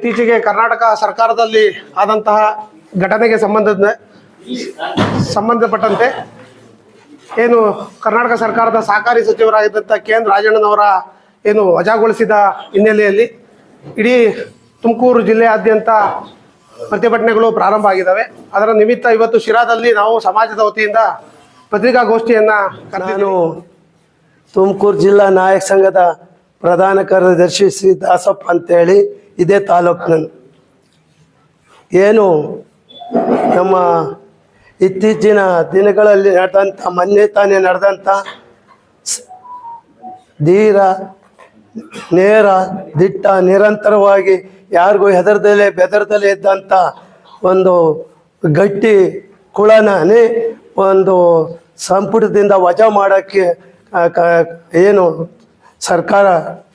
ಇತ್ತೀಚೆಗೆ ಕರ್ನಾಟಕ ಸರ್ಕಾರದಲ್ಲಿ ಆದಂತಹ ಘಟನೆಗೆ ಸಂಬಂಧದ ಸಂಬಂಧಪಟ್ಟಂತೆ ಏನು ಕರ್ನಾಟಕ ಸರ್ಕಾರದ ಸಹಕಾರಿ ಸಚಿವರಾಗಿದ್ದಂಥ ಕೆ ರಾಜಣ್ಣನವರ ಏನು ವಜಾಗೊಳಿಸಿದ ಹಿನ್ನೆಲೆಯಲ್ಲಿ ಇಡೀ ತುಮಕೂರು ಜಿಲ್ಲೆಯಾದ್ಯಂತ ಪ್ರತಿಭಟನೆಗಳು ಪ್ರಾರಂಭ ಆಗಿದ್ದಾವೆ. ಅದರ ನಿಮಿತ್ತ ಇವತ್ತು ಶಿರಾದಲ್ಲಿ ನಾವು ಸಮಾಜದ ವತಿಯಿಂದ ಪತ್ರಿಕಾಗೋಷ್ಠಿಯನ್ನು ನಾನು ತುಮಕೂರು ಜಿಲ್ಲಾ ನಾಯಕ ಸಂಘದ ಪ್ರಧಾನ ಕಾರ್ಯದರ್ಶಿ ಶ್ರೀ ದಾಸಪ್ಪ ಅಂತೇಳಿ ಇದೇ ತಾಲೂಕಿನ ಏನು ನಮ್ಮ ಇತ್ತೀಚಿನ ದಿನಗಳಲ್ಲಿ ನಡೆದಂಥ ಮೊನ್ನೆ ತಾನೇ ನಡೆದಂಥ ಧೀರ, ನೇರ, ದಿಟ್ಟ, ನಿರಂತರವಾಗಿ ಯಾರಿಗೂ ಹೆದರದಲ್ಲೇ ಬೆದರದಲ್ಲೇ ಇದ್ದಂಥ ಒಂದು ಗಟ್ಟಿ ಕುಳನೇ ಒಂದು ಸಂಪುಟದಿಂದ ವಜಾ ಮಾಡೋಕ್ಕೆ ಏನು ಸರ್ಕಾರ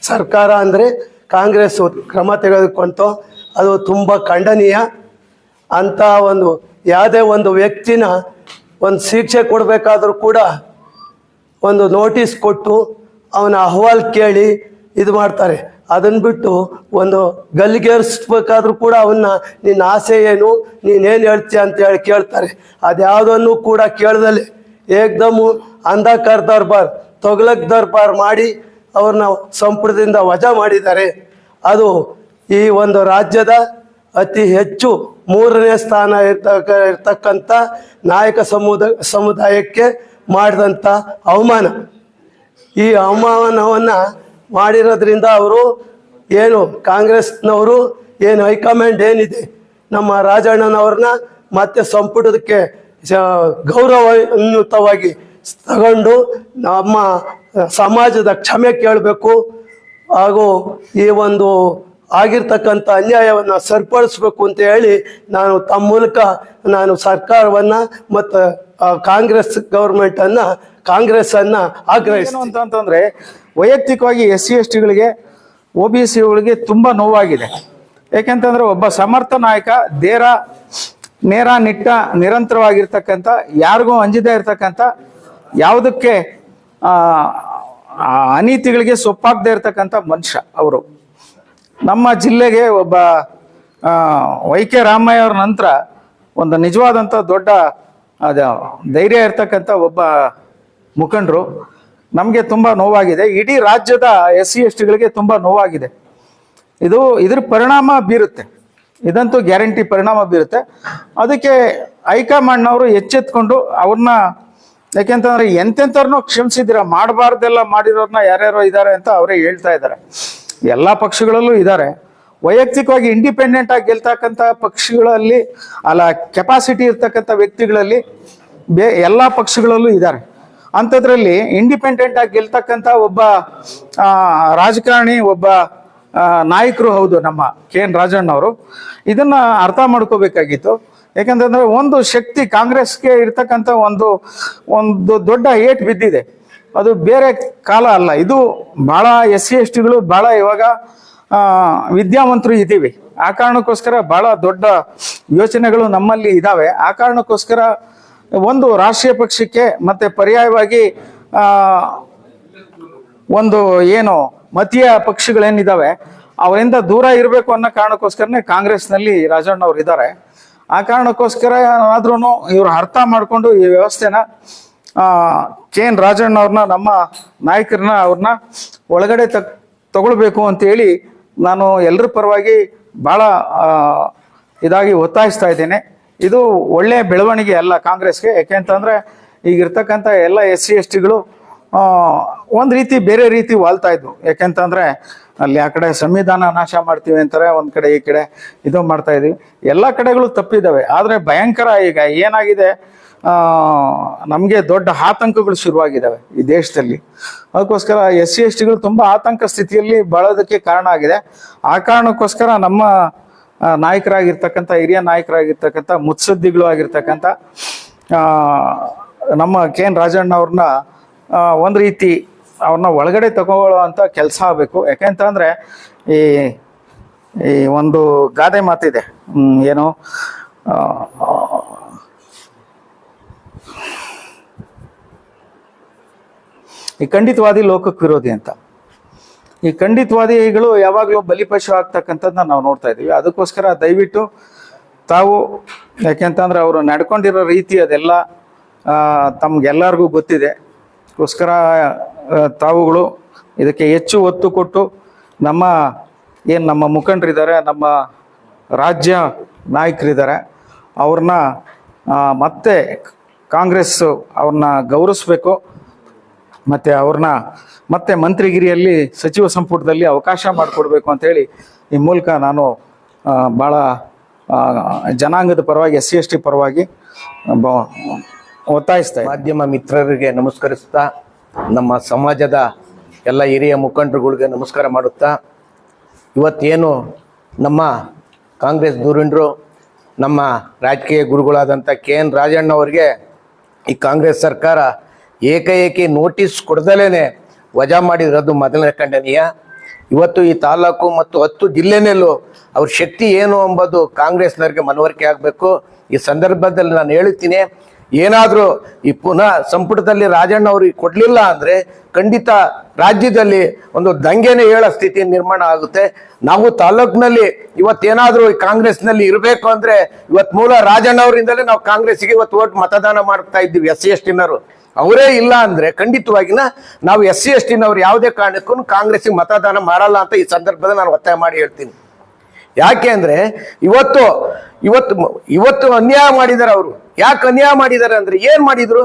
ಸರ್ಕಾರ ಅಂದರೆ ಕಾಂಗ್ರೆಸ್ ಕ್ರಮ ತೆಗೆದುಕೊಂತು, ಅದು ತುಂಬ ಖಂಡನೀಯ. ಅಂತ ಒಂದು, ಯಾವುದೇ ಒಂದು ವ್ಯಕ್ತಿನ ಒಂದು ಶಿಕ್ಷೆ ಕೊಡಬೇಕಾದ್ರೂ ಕೂಡ ಒಂದು ನೋಟಿಸ್ ಕೊಟ್ಟು ಅವನ ಅಹವಾಲ್ ಕೇಳಿ ಇದು ಮಾಡ್ತಾರೆ. ಅದನ್ನು ಬಿಟ್ಟು ಒಂದು ಗಲ್ಲಿಗೇರಿಸ್ಬೇಕಾದ್ರೂ ಕೂಡ ಅವನ್ನ, ನಿನ್ನ ಆಸೆ ಏನು? ನೀನೇನು ಹೇಳ್ತೀಯ? ಅಂತ ಹೇಳಿ ಕೇಳ್ತಾರೆ. ಅದ್ಯಾವುದನ್ನು ಕೂಡ ಕೇಳ್ದಲ್ಲಿ ಏಕ್ದಮ್ಮು ಅಂಧಕಾರ ದರ್ಬಾರ್, ತೊಗ್ಲಕ್ ದರ್ಬಾರ್ ಮಾಡಿ ಅವ್ರನ್ನ ಸಂಪುಟದಿಂದ ವಜಾ ಮಾಡಿದ್ದಾರೆ. ಅದು ಈ ಒಂದು ರಾಜ್ಯದ ಅತಿ ಹೆಚ್ಚು ಮೂರನೇ ಸ್ಥಾನ ಇರ್ತಕ್ಕ, ಇರ್ತಕ್ಕಂಥ ನಾಯಕ ಸಮುದಾಯ ಸಮುದಾಯಕ್ಕೆ ಮಾಡಿದಂಥ ಅವಮಾನ. ಈ ಅವಮಾನವನ್ನು ಮಾಡಿರೋದ್ರಿಂದ ಅವರು ಏನು ಕಾಂಗ್ರೆಸ್ನವರು ಏನು ಹೈಕಮಾಂಡ್ ಏನಿದೆ, ನಮ್ಮ ರಾಜಣ್ಣನವ್ರನ್ನ ಮತ್ತೆ ಸಂಪುಟಕ್ಕೆ ಸ- ಗೌರವಯುತವಾಗಿ ತಗೊಂಡು ನಮ್ಮ ಸಮಾಜದ ಕ್ಷಮೆ ಕೇಳಬೇಕು ಹಾಗೂ ಈ ಒಂದು ಆಗಿರ್ತಕ್ಕಂಥ ಅನ್ಯಾಯವನ್ನು ಸರಿಪಡಿಸ್ಬೇಕು ಅಂತ ಹೇಳಿ ನಾನು ತಮ್ಮ ಮೂಲಕ ನಾನು ಸರ್ಕಾರವನ್ನು ಮತ್ತು ಕಾಂಗ್ರೆಸ್ ಗೌರ್ಮೆಂಟನ್ನು, ಕಾಂಗ್ರೆಸ್ಸನ್ನು ಆಗ್ರಹಿಸ್ತೀನಿ. ಅಂತಂದರೆ ಅಂತ ಅಂತಂದ್ರೆ, ವೈಯಕ್ತಿಕವಾಗಿ ಎಸ್ ಸಿ ಎಸ್ ಟಿಗಳಿಗೆ ಒ ಬಿ ಸಿಗಳಿಗೆ ತುಂಬ ನೋವಾಗಿದೆ. ಏಕೆಂತಂದರೆ ಒಬ್ಬ ಸಮರ್ಥ ನಾಯಕ ದೇರ ನೇರ ನಿಟ್ಟ ನಿರಂತರವಾಗಿರ್ತಕ್ಕಂಥ, ಯಾರಿಗೂ ಅಂಜದೇ ಇರ್ತಕ್ಕಂಥ ಯಾವುದಕ್ಕೆ ಆ, ಅನೀತಿಗಳಿಗೆ ಸೊಪ್ಪಾಗದೇ ಇರತಕ್ಕಂಥ ಮನುಷ್ಯ ಅವರು. ನಮ್ಮ ಜಿಲ್ಲೆಗೆ ಒಬ್ಬ ವೈ ಕೆ ರಾಮಯ್ಯ ಅವ್ರ ನಂತರ ಒಂದು ನಿಜವಾದಂಥ ದೊಡ್ಡ ಅದ ಧೈರ್ಯ ಇರ್ತಕ್ಕಂಥ ಒಬ್ಬ ಮುಖಂಡರು. ನಮಗೆ ತುಂಬ ನೋವಾಗಿದೆ. ಇಡೀ ರಾಜ್ಯದ ಎಸ್ ಸಿ ಎಸ್ ಟಿಗಳಿಗೆ ತುಂಬ ನೋವಾಗಿದೆ. ಇದು ಇದ್ರ ಪರಿಣಾಮ ಬೀರುತ್ತೆ. ಇದಂತೂ ಗ್ಯಾರಂಟಿ ಪರಿಣಾಮ ಬೀರುತ್ತೆ. ಅದಕ್ಕೆ ಹೈಕಮಾಂಡ್ನವರು ಎಚ್ಚೆತ್ಕೊಂಡು ಅವ್ರನ್ನ ಯಾಕೆಂತಂದ್ರೆ ಎಂತೆಂಥವ್ರನ್ನೂ ಕ್ಷಮಿಸಿದಿರ ಮಾಡಬಾರ್ದೆಲ್ಲ ಮಾಡಿರೋರ್ನ ಯಾರ್ಯಾರೋ ಇದ್ದಾರೆ ಅಂತ ಅವರೇ ಹೇಳ್ತಾ ಇದ್ದಾರೆ. ಎಲ್ಲ ಪಕ್ಷಗಳಲ್ಲೂ ಇದ್ದಾರೆ ವೈಯಕ್ತಿಕವಾಗಿ ಇಂಡಿಪೆಂಡೆಂಟ್ ಆಗಿ ಗೆಲ್ತಕ್ಕಂಥ ಪಕ್ಷಗಳಲ್ಲಿ, ಅಲ್ಲ ಕೆಪಾಸಿಟಿ ಇರ್ತಕ್ಕಂಥ ವ್ಯಕ್ತಿಗಳಲ್ಲಿ ಬೇ ಎಲ್ಲ ಪಕ್ಷಗಳಲ್ಲೂ ಇದ್ದಾರೆ ಅಂಥದ್ರಲ್ಲಿ ಇಂಡಿಪೆಂಡೆಂಟ್ ಆಗಿ ಗೆಲ್ತಕ್ಕಂಥ ಒಬ್ಬ ರಾಜಕಾರಣಿ, ಒಬ್ಬ ನಾಯಕರು ಹೌದು ನಮ್ಮ ಕೆ ಎನ್ ರಾಜಣ್ಣವರು. ಇದನ್ನ ಅರ್ಥ ಮಾಡ್ಕೋಬೇಕಾಗಿತ್ತು. ಯಾಕಂತಂದ್ರೆ ಒಂದು ಶಕ್ತಿ ಕಾಂಗ್ರೆಸ್ಗೆ ಇರ್ತಕ್ಕಂಥ ಒಂದು ಒಂದು ದೊಡ್ಡ ಏಟ್ ಬಿದ್ದಿದೆ. ಅದು ಬೇರೆ ಕಾಲ ಅಲ್ಲ. ಇದು ಬಹಳ ಎಸ್ ಸಿ ಎಸ್ ಟಿಗಳು ಬಹಳ ಇವಾಗ ವಿದ್ಯಾವಂತರು ಇದ್ದೀವಿ. ಆ ಕಾರಣಕ್ಕೋಸ್ಕರ ಬಹಳ ದೊಡ್ಡ ಯೋಚನೆಗಳು ನಮ್ಮಲ್ಲಿ ಇದಾವೆ. ಆ ಕಾರಣಕ್ಕೋಸ್ಕರ ಒಂದು ರಾಷ್ಟ್ರೀಯ ಪಕ್ಷಕ್ಕೆ ಮತ್ತೆ ಪರ್ಯಾಯವಾಗಿ ಒಂದು ಏನು ಮತೀಯ ಪಕ್ಷಗಳೇನಿದ್ದಾವೆ ಅವರಿಂದ ದೂರ ಇರಬೇಕು ಅನ್ನೋ ಕಾರಣಕ್ಕೋಸ್ಕರನೇ ಕಾಂಗ್ರೆಸ್ನಲ್ಲಿ ರಾಜಣ್ಣ ಅವರು ಇದ್ದಾರೆ. ಆ ಕಾರಣಕ್ಕೋಸ್ಕರ ಏನಾದ್ರೂ ಇವ್ರು ಅರ್ಥ ಮಾಡಿಕೊಂಡು ಈ ವ್ಯವಸ್ಥೆನ ಕೆ ಎನ್ ರಾಜಣ್ಣ ಅವ್ರನ್ನ, ನಮ್ಮ ನಾಯಕರನ್ನ ಅವ್ರನ್ನ ಒಳಗಡೆ ತಗ್, ತಗೊಳ್ಬೇಕು ಅಂತೇಳಿ ನಾನು ಎಲ್ಲರ ಪರವಾಗಿ ಭಾಳ ಇದಾಗಿ ಒತ್ತಾಯಿಸ್ತಾ ಇದ್ದೇನೆ. ಇದು ಒಳ್ಳೆಯ ಬೆಳವಣಿಗೆ ಅಲ್ಲ ಕಾಂಗ್ರೆಸ್ಗೆ. ಯಾಕೆಂತಂದ್ರೆ ಈಗಿರ್ತಕ್ಕಂಥ ಎಲ್ಲ ಎಸ್ ಸಿ ಎಸ್ ಟಿಗಳು ಒಂದು ರೀತಿ ಬೇರೆ ರೀತಿ ವಾಲ್ತಾ ಇದ್ವು. ಯಾಕೆಂತಂದ್ರೆ ಅಲ್ಲಿ ಆ ಕಡೆ ಸಂವಿಧಾನ ನಾಶ ಮಾಡ್ತೀವಿ ಅಂತಾರೆ, ಒಂದು ಕಡೆ ಈ ಕಡೆ ಇದು ಮಾಡ್ತಾ ಇದೀವಿ. ಎಲ್ಲ ಕಡೆಗಳು ತಪ್ಪಿದ್ದಾವೆ ಆದ್ರೆ ಭಯಂಕರ ಈಗ ಏನಾಗಿದೆ? ನಮಗೆ ದೊಡ್ಡ ಆತಂಕಗಳು ಶುರುವಾಗಿದ್ದಾವೆ ಈ ದೇಶದಲ್ಲಿ. ಅದಕ್ಕೋಸ್ಕರ ಎಸ್ ಸಿ, ಎಸ್ ಟಿಗಳು ತುಂಬ ಆತಂಕ ಸ್ಥಿತಿಯಲ್ಲಿ ಬಾಳೋದಕ್ಕೆ ಕಾರಣ ಆಗಿದೆ. ಆ ಕಾರಣಕ್ಕೋಸ್ಕರ ನಮ್ಮ ನಾಯಕರಾಗಿರ್ತಕ್ಕಂಥ, ಹಿರಿಯ ನಾಯಕರಾಗಿರ್ತಕ್ಕಂಥ ಮುತ್ಸದ್ದಿಗಳು ಆಗಿರ್ತಕ್ಕಂಥ ನಮ್ಮ ಕೆ ಎನ್ ರಾಜಣ್ಣ ಅವ್ರನ್ನ ಒಂದ್ ರೀತಿ ಅವ್ರನ್ನ ಒಳಗಡೆ ತಗೊಳ್ಳೋ ಕೆಲಸ ಆಗಬೇಕು. ಯಾಕೆಂತಂದರೆ ಈ ಈ ಒಂದು ಗಾದೆ ಮಾತಿದೆ. ಏನು ಈ ಖಂಡಿತವಾದಿ ಲೋಕಕ್ಕೆ ವಿರೋಧಿ ಅಂತ. ಈ ಖಂಡಿತವಾದಿಗಳು ಯಾವಾಗಲೂ ಬಲಿಪಶು ಆಗ್ತಕ್ಕಂಥದ್ದನ್ನ ನಾವು ನೋಡ್ತಾ ಇದ್ದೀವಿ. ಅದಕ್ಕೋಸ್ಕರ ದಯವಿಟ್ಟು ತಾವು, ಯಾಕೆಂತಂದ್ರೆ ಅವರು ನಡ್ಕೊಂಡಿರೋ ರೀತಿ ಅದೆಲ್ಲ ತಮ್ಗೆಲ್ಲರಿಗೂ ಗೊತ್ತಿದೆ. ಆ, ತಾವುಗಳು ಇದಕ್ಕೆ ಹೆಚ್ಚು ಒತ್ತು ಕೊಟ್ಟು ನಮ್ಮ ಏನು ನಮ್ಮ ಮುಖಂಡರಿದ್ದಾರೆ ನಮ್ಮ ರಾಜ್ಯ ನಾಯಕರಿದ್ದಾರೆ ಅವ್ರನ್ನ ಮತ್ತೆ ಕಾಂಗ್ರೆಸ್ ಅವ್ರನ್ನ ಗೌರವಿಸ್ಬೇಕು ಮತ್ತು ಅವ್ರನ್ನ ಮತ್ತೆ ಮಂತ್ರಿಗಿರಿಯಲ್ಲಿ ಸಚಿವ ಸಂಪುಟದಲ್ಲಿ ಅವಕಾಶ ಮಾಡಿಕೊಡ್ಬೇಕು ಅಂತೇಳಿ ಈ ಮೂಲಕ ನಾನು ಭಾಳ ಜನಾಂಗದ ಪರವಾಗಿ ಎಸ್ ಸಿ ಎಸ್ ಟಿ ಪರವಾಗಿ ಒತ್ತಾಯಿಸ್ತಾ. ಮಾಧ್ಯಮ ಮಿತ್ರರಿಗೆ ನಮಸ್ಕರಿಸ್ತಾ, ನಮ್ಮ ಸಮಾಜದ ಎಲ್ಲ ಹಿರಿಯ ಮುಖಂಡರುಗಳಿಗೆ ನಮಸ್ಕಾರ ಮಾಡುತ್ತಾ, ಇವತ್ತೇನು ನಮ್ಮ ಕಾಂಗ್ರೆಸ್ ಧುರೀಣರು ನಮ್ಮ ರಾಜಕೀಯ ಗುರುಗಳಾದಂಥ ಕೆ ಎನ್ ರಾಜಣ್ಣ ಅವರಿಗೆ ಈ ಕಾಂಗ್ರೆಸ್ ಸರ್ಕಾರ ಏಕಏಕಿ ನೋಟಿಸ್ ಕೊಡ್ದಲೇ ವಜಾ ಮಾಡಿರೋದು ಮೊದಲನೇ ಖಂಡನೀಯ. ಇವತ್ತು ಈ ತಾಲೂಕು ಮತ್ತು ಹತ್ತು ಜಿಲ್ಲೆನಲ್ಲೂ ಅವ್ರ ಶಕ್ತಿ ಏನು ಎಂಬುದು ಕಾಂಗ್ರೆಸ್ನವ್ರಿಗೆ ಮನವರಿಕೆ ಆಗಬೇಕು. ಈ ಸಂದರ್ಭದಲ್ಲಿ ನಾನು ಹೇಳುತ್ತೀನಿ ಏನಾದರೂ ಈ ಪುನಃ ಸಂಪುಟದಲ್ಲಿ ರಾಜಣ್ಣ ಅವ್ರಿಗೆ ಕೊಡಲಿಲ್ಲ ಅಂದರೆ ಖಂಡಿತ ರಾಜ್ಯದಲ್ಲಿ ಒಂದು ದಂಗೆನೇ ಹೇಳೋ ಸ್ಥಿತಿ ನಿರ್ಮಾಣ ಆಗುತ್ತೆ. ನಾವು ತಾಲೂಕಿನಲ್ಲಿ ಇವತ್ತೇನಾದರೂ ಕಾಂಗ್ರೆಸ್ನಲ್ಲಿ ಇರಬೇಕು ಅಂದರೆ ಇವತ್ತು ಮೂಲ ರಾಜಣ್ಣ ಅವರಿಂದಲೇ ನಾವು ಕಾಂಗ್ರೆಸ್ಗೆ ಇವತ್ತು ಓಟ್ ಮತದಾನ ಮಾಡ್ತಾ ಇದ್ದೀವಿ ಎಸ್ ಸಿ ಎಸ್ ಟಿನವರು. ಅವರೇ ಇಲ್ಲ ಅಂದರೆ ಖಂಡಿತವಾಗಿನ ನಾವು ಎಸ್ ಸಿ ಎಸ್ ಟಿನವ್ರು ಯಾವುದೇ ಕಾರಣಕ್ಕೂ ಕಾಂಗ್ರೆಸ್ಗೆ ಮತದಾನ ಮಾಡಲ್ಲ ಅಂತ ಈ ಸಂದರ್ಭದಲ್ಲಿ ನಾನು ಒತ್ತಾಯ ಮಾಡಿ ಹೇಳ್ತೀನಿ. ಯಾಕೆ ಅಂದರೆ ಇವತ್ತು ಇವತ್ತು ಇವತ್ತು ಅನ್ಯಾಯ ಮಾಡಿದ್ದಾರೆ ಅವರು. ಯಾಕೆ ಅನ್ಯಾಯ ಮಾಡಿದ್ದಾರೆ ಅಂದ್ರೆ ಏನು ಮಾಡಿದ್ರು?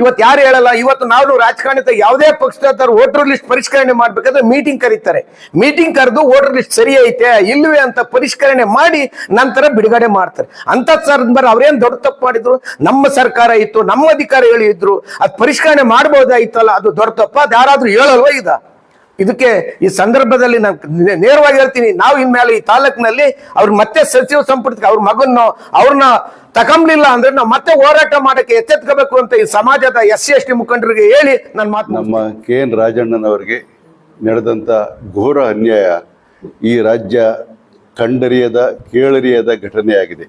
ಇವತ್ತು ಯಾರು ಹೇಳಲ್ಲ, ಇವತ್ತು ನಾವು ರಾಜಕಾರಣದ ಯಾವುದೇ ಪಕ್ಷದ ವೋಟರ್ ಲಿಸ್ಟ್ ಪರಿಷ್ಕರಣೆ ಮಾಡ್ಬೇಕಾದ್ರೆ ಮೀಟಿಂಗ್ ಕರೀತಾರೆ. ಮೀಟಿಂಗ್ ಕರೆದು ವೋಟರ್ ಲಿಸ್ಟ್ ಸರಿ ಐತೆ, ಇಲ್ವೇ ಅಂತ ಪರಿಷ್ಕರಣೆ ಮಾಡಿ ನಂತರ ಬಿಡುಗಡೆ ಮಾಡ್ತಾರೆ. ಅಂತ ಸಂದರ್ಭ ಅವ್ರೇನ್ ದೊಡ್ಡ ತಪ್ಪು ಮಾಡಿದ್ರು? ನಮ್ಮ ಸರ್ಕಾರ ಇತ್ತು, ನಮ್ಮ ಅಧಿಕಾರಿಗಳು ಇದ್ರು, ಅದು ಪರಿಷ್ಕರಣೆ ಮಾಡ್ಬೋದಾಯ್ತಲ್ಲ, ಅದು ದೊಡ್ಡ ತಪ್ಪ, ಅದು ಯಾರಾದ್ರೂ ಹೇಳಲ್ವ ಇದ ಇದಕ್ಕೆ ಈ ಸಂದರ್ಭದಲ್ಲಿ ನಾನು ನೇರವಾಗಿ ಹೇಳ್ತೀನಿ, ನಾವು ಇನ್ಮೇಲೆ ಈ ತಾಲೂಕಿನಲ್ಲಿ ಅವ್ರು ಮತ್ತೆ ಸಚಿವ ಸಂಪುಟಕ್ಕೆ ಅವ್ರ ಮಗನ್ನು ಅವ್ರನ್ನ ತಗೊಂಬ್ಲಿಲ್ಲ ಅಂದ್ರೆ ನಾವು ಮತ್ತೆ ಹೋರಾಟ ಮಾಡಕ್ಕೆ ಎಚ್ಚೆತ್ಕೋಬೇಕು ಅಂತ ಈ ಸಮಾಜದ ಎಸ್ ಸಿ ಎಸ್ ಟಿ ಮುಖಂಡರಿಗೆ ಹೇಳಿ ನನ್ನ ಮಾತು ನಮ್ಮ ಕೆ ಎನ್ ರಾಜಣ್ಣನವರಿಗೆ ನಡೆದಂಥ ಘೋರ ಅನ್ಯಾಯ ಈ ರಾಜ್ಯ ಕಂಡರಿಯದ, ಕೇಳರಿಯದ ಘಟನೆಯಾಗಿದೆ.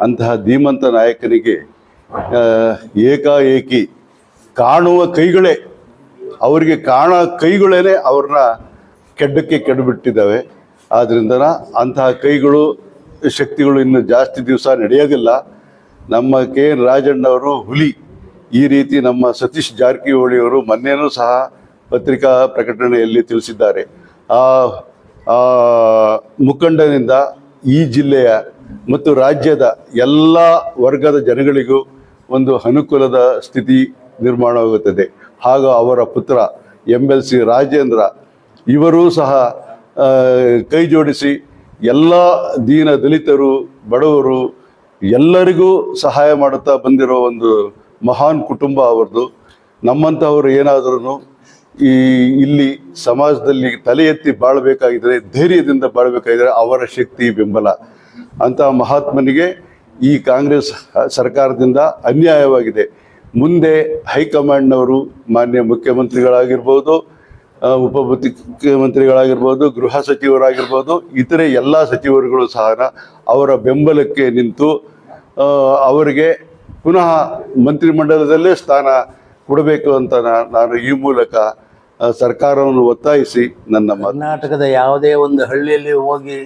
ಅಂತಹ ಧೀಮಂತ ನಾಯಕನಿಗೆ ಏಕಾಏಕಿ ಕಾಣುವ ಕೈಗಳೇ ಅವರಿಗೆ ಕಾಣ ಕೈಗಳೇನೆ ಅವ್ರನ್ನ ಕೆಡ್ಡಕ್ಕೆ ಕೆಡಬಿಟ್ಟಿದ್ದಾವೆ. ಆದ್ದರಿಂದ ಅಂತಹ ಕೈಗಳು, ಶಕ್ತಿಗಳು ಇನ್ನು ಜಾಸ್ತಿ ದಿವಸ ನಡೆಯೋದಿಲ್ಲ. ನಮ್ಮ ಕೆ ಎನ್ ರಾಜಣ್ಣವರು ಹುಲಿ. ಈ ರೀತಿ ನಮ್ಮ ಸತೀಶ್ ಜಾರಕಿಹೊಳಿ ಅವರು ಮೊನ್ನೆನೂ ಸಹ ಪತ್ರಿಕಾ ಪ್ರಕಟಣೆಯಲ್ಲಿ ತಿಳಿಸಿದ್ದಾರೆ. ಆ ಮುಖಂಡನಿಂದ ಈ ಜಿಲ್ಲೆಯ ಮತ್ತು ರಾಜ್ಯದ ಎಲ್ಲ ವರ್ಗದ ಜನಗಳಿಗೂ ಒಂದು ಅನುಕೂಲದ ಸ್ಥಿತಿ ನಿರ್ಮಾಣವಾಗುತ್ತದೆ. ಹಾಗೂ ಅವರ ಪುತ್ರ ಎಂ ಎಲ್ ಸಿ ರಾಜೇಂದ್ರ ಇವರೂ ಸಹ ಕೈ ಜೋಡಿಸಿ ಎಲ್ಲ ದೀನ ದಲಿತರು, ಬಡವರು ಎಲ್ಲರಿಗೂ ಸಹಾಯ ಮಾಡುತ್ತಾ ಬಂದಿರೋ ಒಂದು ಮಹಾನ್ ಕುಟುಂಬ ಅವರದು ನಮ್ಮಂಥವ್ರು ಏನಾದ್ರೂ ಈ ಇಲ್ಲಿ ಸಮಾಜದಲ್ಲಿ ತಲೆ ಎತ್ತಿ ಬಾಳಬೇಕಾಗಿದ್ರೆ, ಧೈರ್ಯದಿಂದ ಬಾಳಬೇಕಾಗಿದ್ರೆ ಅವರ ಶಕ್ತಿ ಬೆಂಬಲ. ಅಂತ ಮಹಾತ್ಮನಿಗೆ ಈ ಕಾಂಗ್ರೆಸ್ ಸರ್ಕಾರದಿಂದ ಅನ್ಯಾಯವಾಗಿದೆ. ಮುಂದೆ ಹೈಕಮಾಂಡ್ನವರು ಮಾನ್ಯ ಮುಖ್ಯಮಂತ್ರಿಗಳಾಗಿರ್ಬೋದು ಉಪ ಮುಖ್ಯಮಂತ್ರಿಗಳಾಗಿರ್ಬೋದು, ಗೃಹ ಸಚಿವರಾಗಿರ್ಬೋದು, ಇತರೆ ಎಲ್ಲ ಸಚಿವರುಗಳು ಸಹ ಅವರ ಬೆಂಬಲಕ್ಕೆ ನಿಂತು ಅವರಿಗೆ ಪುನಃ ಮಂತ್ರಿಮಂಡಲದಲ್ಲೇ ಸ್ಥಾನ ಕೊಡಬೇಕು ಅಂತ ನಾನು ಈ ಮೂಲಕ ಸರ್ಕಾರವನ್ನು ಒತ್ತಾಯಿಸಿ ನನ್ನ ಕರ್ನಾಟಕದ ಯಾವುದೇ ಒಂದು ಹಳ್ಳಿಯಲ್ಲಿ ಹೋಗಿ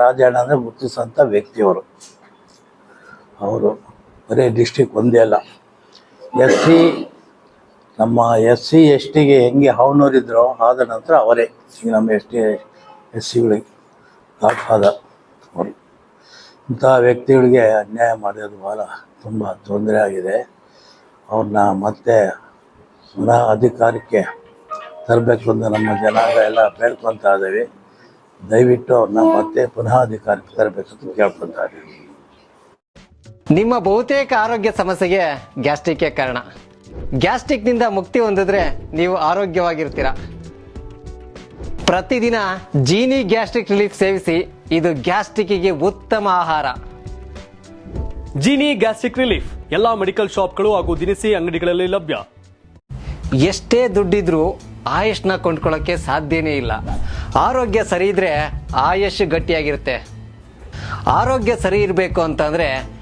ರಾಜಣ್ಣ ಅಂದರೆ ಗುರುತಿಸೋಂಥ ವ್ಯಕ್ತಿಯವರು. ಅವರು ಬರೀ ಡಿಸ್ಟಿಕ್ ಒಂದೇ ಅಲ್ಲ. ಎಸ್ ಸಿ ನಮ್ಮ ಎಸ್ ಸಿ ಎಸ್ ಟಿಗೆ ಹೆಂಗೆ ಅವನವರಿದ್ರೋ ಆದ ನಂತರ ಅವರೇ. ಈಗ ನಮ್ಮ ಎಸ್ ಟಿ ಎಸ್ ಸಿಗಳಿಗೆ ಗಾಡ್ ಫಾದರ್ ಅವರು. ಇಂಥ ವ್ಯಕ್ತಿಗಳಿಗೆ ಅನ್ಯಾಯ ಮಾಡೋದು ಭಾಳ ತುಂಬ ತೊಂದರೆ ಆಗಿದೆ. ಅವ್ರನ್ನ ಮತ್ತೆ ಪುನಃ ಅಧಿಕಾರಕ್ಕೆ ತರಬೇಕು ಅಂತ ನಮ್ಮ ಜನಾಂಗ ಎಲ್ಲ ಬೇಡ್ಕೊತಾ ಇದ್ದೀವಿ. ದಯವಿಟ್ಟು ಅವ್ರನ್ನ ಮತ್ತೆ ಪುನಃ ಅಧಿಕಾರಕ್ಕೆ ತರಬೇಕು ಅಂತ ಕೇಳ್ಕೊತಾ ಇದ್ದೀವಿ. ನಿಮ್ಮ ಬಹುತೇಕ ಆರೋಗ್ಯ ಸಮಸ್ಯೆಗೆ ಗ್ಯಾಸ್ಟ್ರಿಕ್ ಕಾರಣ. ಗ್ಯಾಸ್ಟ್ರಿಕ್ನಿಂದ ಮುಕ್ತಿ ಹೊಂದಿದ್ರೆ ನೀವು ಆರೋಗ್ಯವಾಗಿರ್ತೀರ. ಪ್ರತಿದಿನ ಜೀನಿ ಗ್ಯಾಸ್ಟ್ರಿಕ್ ರಿಲೀಫ್ ಸೇವಿಸಿ ಇದು ಗ್ಯಾಸ್ಟ್ರಿಕ್ಗೆ ಉತ್ತಮ ಆಹಾರ. ಜೀನಿ ಗ್ಯಾಸ್ಟ್ರಿಕ್ ರಿಲೀಫ್ ಎಲ್ಲಾ ಮೆಡಿಕಲ್ ಶಾಪ್ಗಳು ಹಾಗೂ ದಿನಸಿ ಅಂಗಡಿಗಳಲ್ಲಿ ಲಭ್ಯ. ಎಷ್ಟೇ ದುಡ್ಡಿದ್ರೂ ಆಯುಷ್ನ ಕೊಂಡ್ಕೊಳ್ಳೋಕೆ ಸಾಧ್ಯನೇ ಇಲ್ಲ. ಆರೋಗ್ಯ ಸರಿ ಇದ್ರೆ ಆಯುಷ್ ಗಟ್ಟಿಯಾಗಿರುತ್ತೆ. ಆರೋಗ್ಯ ಸರಿ ಇರಬೇಕು ಅಂತಂದ್ರೆ